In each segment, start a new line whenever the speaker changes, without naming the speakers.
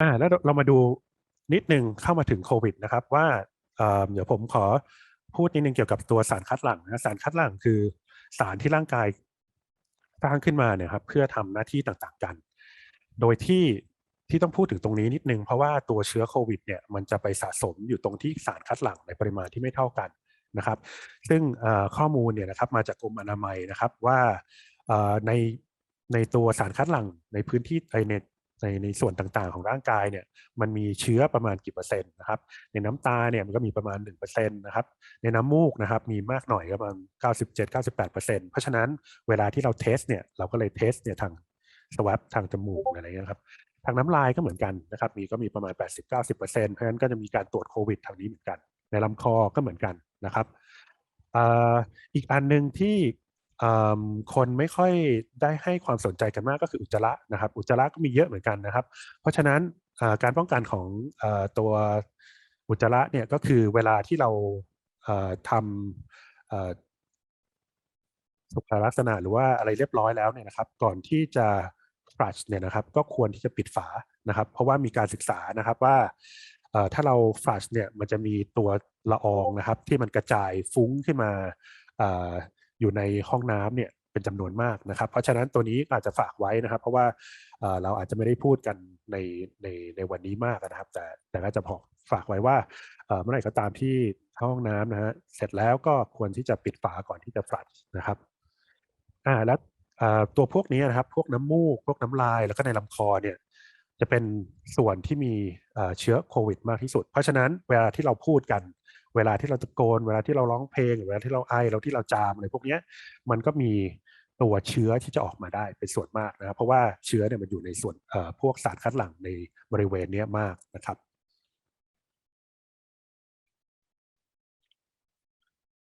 อ่าแล้วเรามาดูนิดนึงเข้ามาถึงโควิดนะครับ ว่าเอ่อเดี๋ยวผมขอพูดนิดนึงเกี่ยวกับตัวสารคัดหลั่งนะสารคัดหลั่งคือสารที่ร่างกายสร้างขึ้นมาเนี่ยครับเพื่อทำหน้าที่ต่างๆกัน โดยที่ที่ต้องพูดถึงตรงนี้นิดนึงเพราะว่าตัวเชื้อโควิดเนี่ยมันจะไปสะสมอยู่ตรงที่สารคัดหลั่งในปริมาณที่ไม่เท่ากันนะครับ ซึ่งข้อมูลเนี่ยนะครับมาจากกรมอนามัยนะครับว่าในในตัวสารคัดหลั่งในพื้นที่ใน ในในส่วนต่างๆ ของร่างกายเนี่ยมันมีเชื้อประมาณกี่เปอร์เซ็นต์นะครับในน้ำตาเนี่ยมันก็มีประมาณ1%นะครับในน้ำมูกนะครับมีมากหน่อยก็ประมาณ97-98%เพราะฉะนั้นเวลาที่เราเทสเนี่ยเราก็เลยเทสเนี่ยทางสวอปทางจมูกอะไรเงี้ยครับทางน้ำลายก็เหมือนกันนะครับมีก็มีประมาณ 80-90%เพราะฉะนั้นก็จะมีการตรวจโควิดทางนี้เหมือนกัน ในลำคอก็เหมือนกันนะครับอีกอันหนึ่งที่ คนไม่ค่อยได้ให้ความสนใจกันมากก็คืออุจจาระนะครับ อุจจาระก็มีเยอะเหมือนกันนะครับ เพราะฉะนั้นการป้องกันของตัวอุจจาระเนี่ยก็คือเวลาที่เราทำสุขลักษณะหรือว่าอะไรเรียบร้อยแล้วเนี่ยนะครับ ก่อนที่จะฟลัชเนี่ยนะครับ ก็ควรที่จะปิดฝานะครับ เพราะว่ามีการศึกษานะครับว่าถ้าเราฟลัชเนี่ยมันจะมีตัวละอองนะครับ ที่มันกระจายฟุ้งขึ้นมา อยู่ในห้องน้ำเนี่ยเป็นจำนวนมากนะครับ เพราะฉะนั้นตัวนี้อาจจะฝากไว้นะครับ เพราะว่าเราอาจจะไม่ได้พูดกันในในในวันนี้มากนะครับ แต่แต่ก็จะพอฝากไว้ว่าเมื่อไหร่ก็ตามที่ห้องน้ำนะฮะเสร็จแล้วก็ควรที่จะปิดฝาก่อนที่จะฟลัชนะครับอ่าแล้วตัวพวกนี้นะครับ พวกน้ำมูก พวกน้ำลายแล้วก็ในลำคอเนี่ยจะเป็นส่วนที่มีเชื้อโควิด มากที่สุด เพราะฉะนั้นเวลาที่เราพูดกัน เวลาที่เราตะโกน เวลาที่เราร้องเพลงเวลาที่เราไอเราที่เราจามอะไรพวกนี้มันก็มีตัวเชื้อที่จะออกมาได้เป็นส่วนมากนะครับเพราะว่าเชื้อเนี่ยมันอยู่ในส่วนพวกสารคัดหลั่งในบริเวณนี้มากนะครับ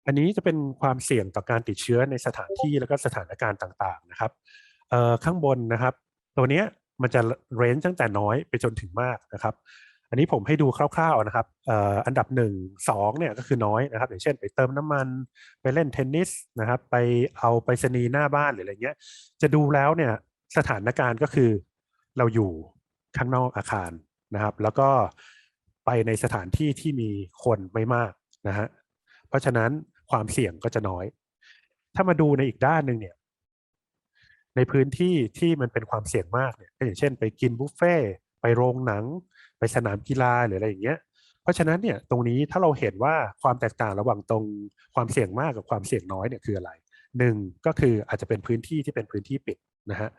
อันนี้จะเป็นความเสี่ยงต่อการติดเชื้อในสถานที่แล้วก็สถานการณ์ต่างๆนะครับข้างบนนะครับ ตัวนี้มันจะเรนจ์ตั้งแต่น้อยไปจนถึงมากนะครับ อันนี้ผมให้ดูคร่าวๆนะครับอันดับหนึ่งสองเนี่ยก็คือน้อยนะครับอย่างเช่นไปเติมน้ำมันไปเล่นเทนนิสนะครับไปเอาไปสนีหน้าบ้านหรืออะไรเงี้ย จะดูแล้วเนี่ยสถานการณ์ก็คือเราอยู่ข้างนอกอาคารนะครับ แล้วก็ไปในสถานที่ที่มีคนไม่มากนะฮะเพราะฉะนั้นความเสี่ยงก็จะน้อย ถ้ามาดูในอีกด้านหนึ่งเนี่ยในพื้นที่ที่มันเป็นความเสี่ยงมากเนี่ยอย่างเช่น ไปกินบุฟเฟ่ไปโรงหนัง ไปสนามกีฬาหรืออะไรอย่างเงี้ย เพราะฉะนั้นเนี่ยตรงนี้ถ้าเราเห็นว่าความแตกต่างระหว่างตรงความเสี่ยงมากกับความเสี่ยงน้อยเนี่ยคืออะไรหนึ่งก็คืออาจจะเป็นพื้นที่ที่เป็นพื้นที่ปิดนะฮะ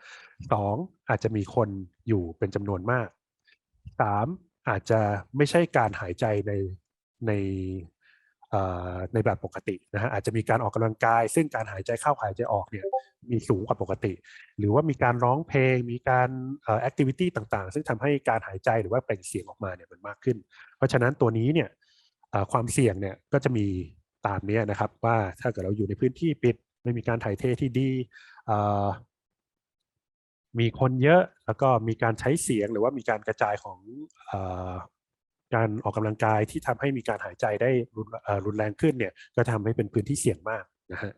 สองอาจจะมีคนอยู่เป็นจำนวนมากสามอาจจะไม่ใช่การหายใจในใน ในแบบปกตินะฮะอาจจะมีการออกกำลังกาย ซึ่งการหายใจเข้าหายใจออกเนี่ยมีสูงกว่าปกติ หรือว่ามีการร้องเพลง มีการแอคทิวิตี้ต่างๆ ซึ่งทำให้การหายใจหรือว่าเปล่งเสียงออกมาเนี่ยมันมากขึ้น เพราะฉะนั้นตัวนี้เนี่ยความเสี่ยงเนี่ยก็จะมีตามนี้นะครับว่าถ้าเกิดเราอยู่ในพื้นที่ปิด ไม่มีการถ่ายเทที่ดีมีคนเยอะแล้วก็มีการใช้เสียงหรือว่ามีการกระจายของ การออกกำลังกายที่ทำให้มีการหายใจได้รุนแรงขึ้นเนี่ยก็ทำให้เป็นพื้นที่เสี่ยงมากนะฮะ